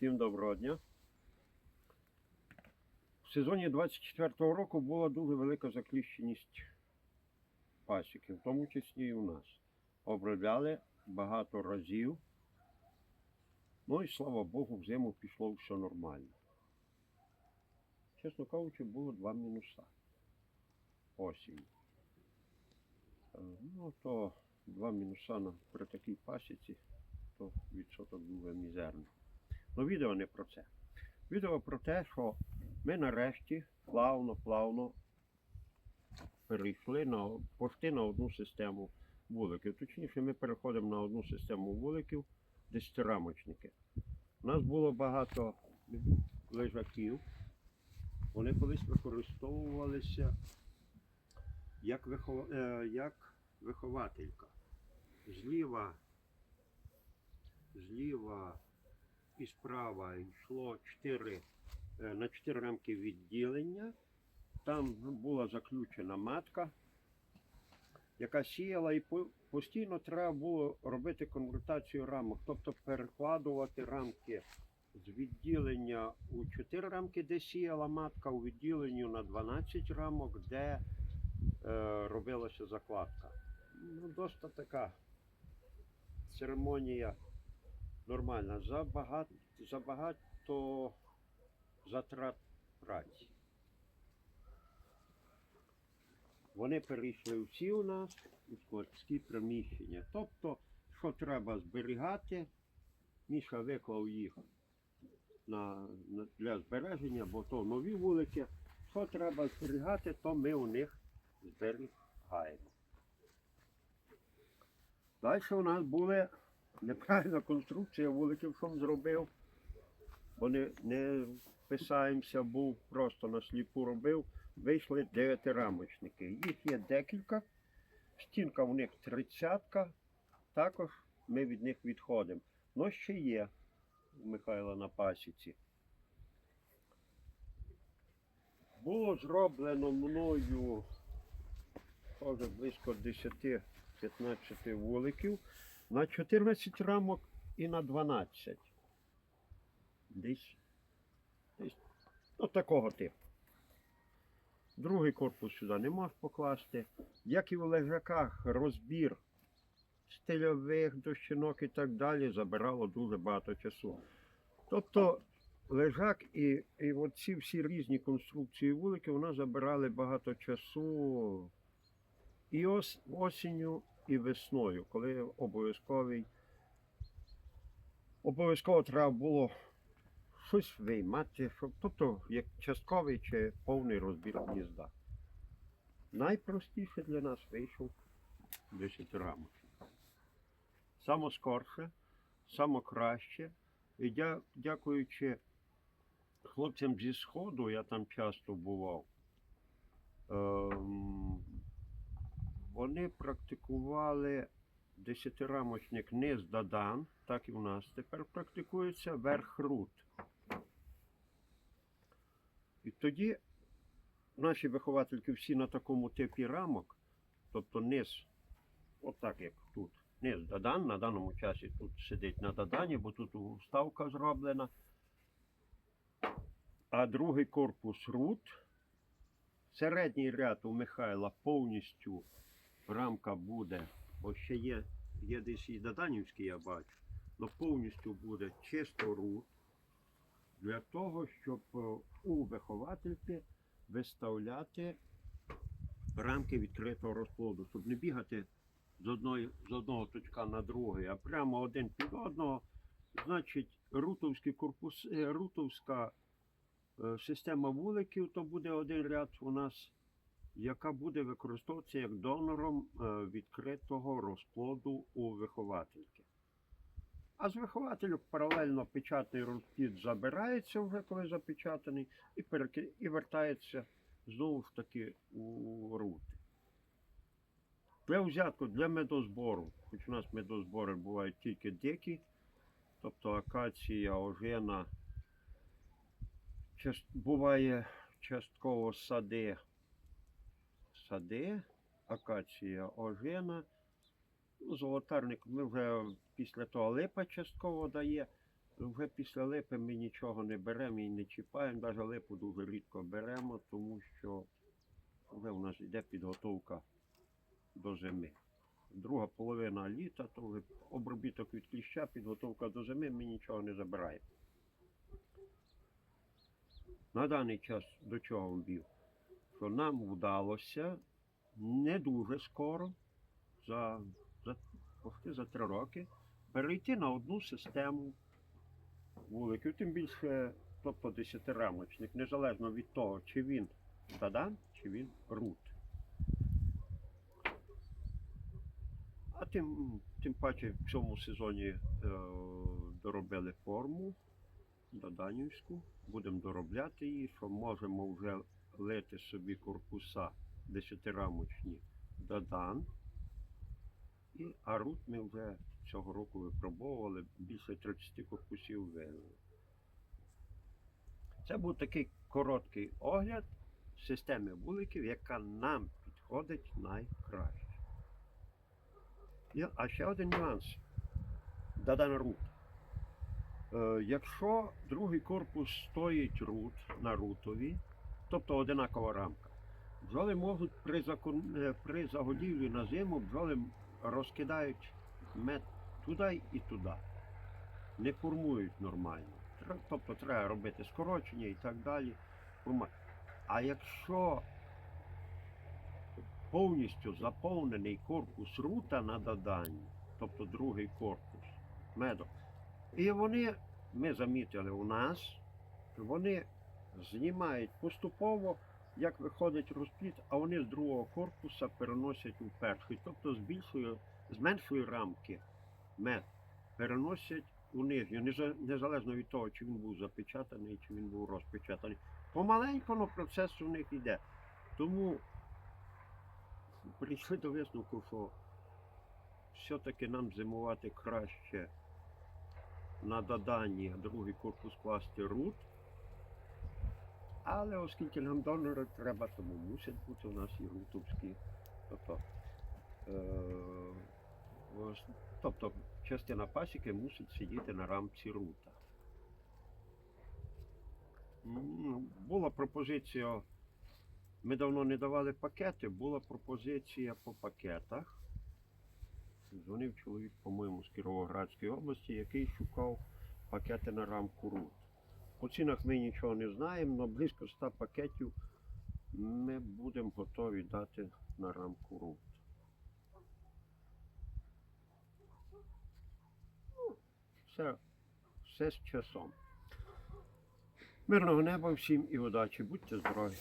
Всім доброго дня. В сезоні 24-го року була дуже велика закліщеність пасіки, в тому числі і у нас. Обробляли багато разів. Ну і слава Богу, в зиму пішло все нормально. Чесно кажучи, було два мінуса. Осінь. Е, Ну, то два мінуса при такій пасіці, то відсоток дуже мізерний. Ну, відео не про це. Відео про те, що ми нарешті плавно-плавно перейшли на пошти на одну систему вуликів. Точніше, ми переходимо на одну систему вуликів десятирамочники. У нас було багато лежаків. Вони колись використовувалися як, вихов... е, як вихователька. Зліва, зліва і справа йшло 4, е, на 4 рамки відділення. Там була заключена матка, яка сіяла, і постійно треба було робити конвертацію рамок, тобто перекладувати рамки з відділення у 4 рамки, де сіяла матка, у відділенню на 12 рамок, де е, робилася закладка. Ну, досить така церемонія нормальна. Забагато, забагато затрат праці. Вони перейшли всі у нас у складські приміщення. Тобто, що треба зберігати, Міша виклав їх на, на, для збереження, бо то нові вулики. Що треба зберігати, то ми у них зберігаємо. Далі у нас була неправильна конструкція вуликів, що зробив. Бо не, не писаємося, був просто на сліпу робив. Вийшли дев'ятирамочники. Їх є декілька. Стінка у них тридцятка. Також ми від них відходимо. Ну ще є у Михайла на пасіці. Було зроблено мною теж близько 10-15 вуликів на 14 рамок і на 12. Десь, десь ну, такого типу. Другий корпус сюди не можеш покласти. Як і в лежаках, розбір стильових дощинок і так далі забирало дуже багато часу. Тобто лежак і, і оці всі різні конструкції вулики вона забирали багато часу і ос, осінню, і весною, коли обов'язковий обов'язково треба було щось виймати, щоб, тобто як частковий чи повний розбір гнізда. Найпростіше для нас вийшов 10 рамок. Само скорше, само краще. І дя, дякуючи хлопцям зі Сходу, я там часто бував. Ем, вони практикували десятирамочник низ дадан, так і в нас тепер практикується верх рут. І тоді наші виховательки всі на такому типі рамок, тобто низ, отак як тут, низ дадан, на даному часі тут сидить на дадані, бо тут вставка зроблена. А другий корпус рут. Середній ряд у Михайла повністю рамка буде, бо ще є, є десь і Даданівський, я бачу, але повністю буде чисто рут для того, щоб е, у виховательки виставляти рамки відкритого розплоду, щоб не бігати з, одної, з одного точка на другий, а прямо один під одного. Значить, рутовський корпус, е, рутовська е, система вуликів, то буде один ряд у нас, яка буде використовуватися як донором е, відкритого розплоду у виховательки. А з вихователю паралельно печатний розплід забирається вже, коли запечатаний, і, переки... і вертається знову ж таки у рути. Для взятку для медозбору, хоч у нас медозбори бувають тільки дикі, тобто акація, ожена, буває частково сади, сади, акація, ожена. Ну, Золотарник ми вже після того липа частково дає. Вже після липи ми нічого не беремо і не чіпаємо, навіть липу дуже рідко беремо, тому що вже в нас йде підготовка до зими. Друга половина літа, то вже обробіток від кліща, підготовка до зими, ми нічого не забираємо. На даний час до чого вбів? Що нам вдалося не дуже скоро, за, за, почти за три роки, перейти на одну систему вуликів, тим більше, тобто десятирамочник, незалежно від того, чи він дадан, чи він рут. А тим, тим паче в цьому сезоні е, доробили форму Даданівську, будемо доробляти її, що можемо вже лити собі корпуса десятирамочні Дадан. І Арут ми вже цього року випробовували, більше 30 корпусів вивели. Це був такий короткий огляд системи вуликів, яка нам підходить найкраще. І- А ще один нюанс. Дадан рут. Е, якщо другий корпус стоїть рут на рутові, тобто одинакова рамка, бджоли можуть при, закон... е, при загодівлі на зиму бджоли розкидають мед туди і туди. Не формують нормально. Тобто треба робити скорочення і так далі. А якщо повністю заповнений корпус рута на доданні, тобто другий корпус медок, і вони, ми замітили у нас, вони знімають поступово, як виходить розпліт, а вони з другого корпуса переносять у перший, тобто з меншої рамки мед переносять у нижню, незалежно від того, чи він був запечатаний, чи він був розпечатаний. Помаленько но процес у них йде. Тому прийшли до висновку, що все-таки нам зимувати краще на доданні, другий корпус класти рут. Але оскільки нам донори треба, тому мусять бути у нас і рутовські. Тобто, е, тобто частина пасіки мусить сидіти на рамці рута. Була пропозиція, ми давно не давали пакети, була пропозиція по пакетах. Дзвонив чоловік, по-моєму, з Кіровоградської області, який шукав пакети на рамку рут. По цінах ми нічого не знаємо, але близько 100 пакетів ми будемо готові дати на рамку рут. Все, все з часом. Мирного неба всім і удачі. Будьте здорові.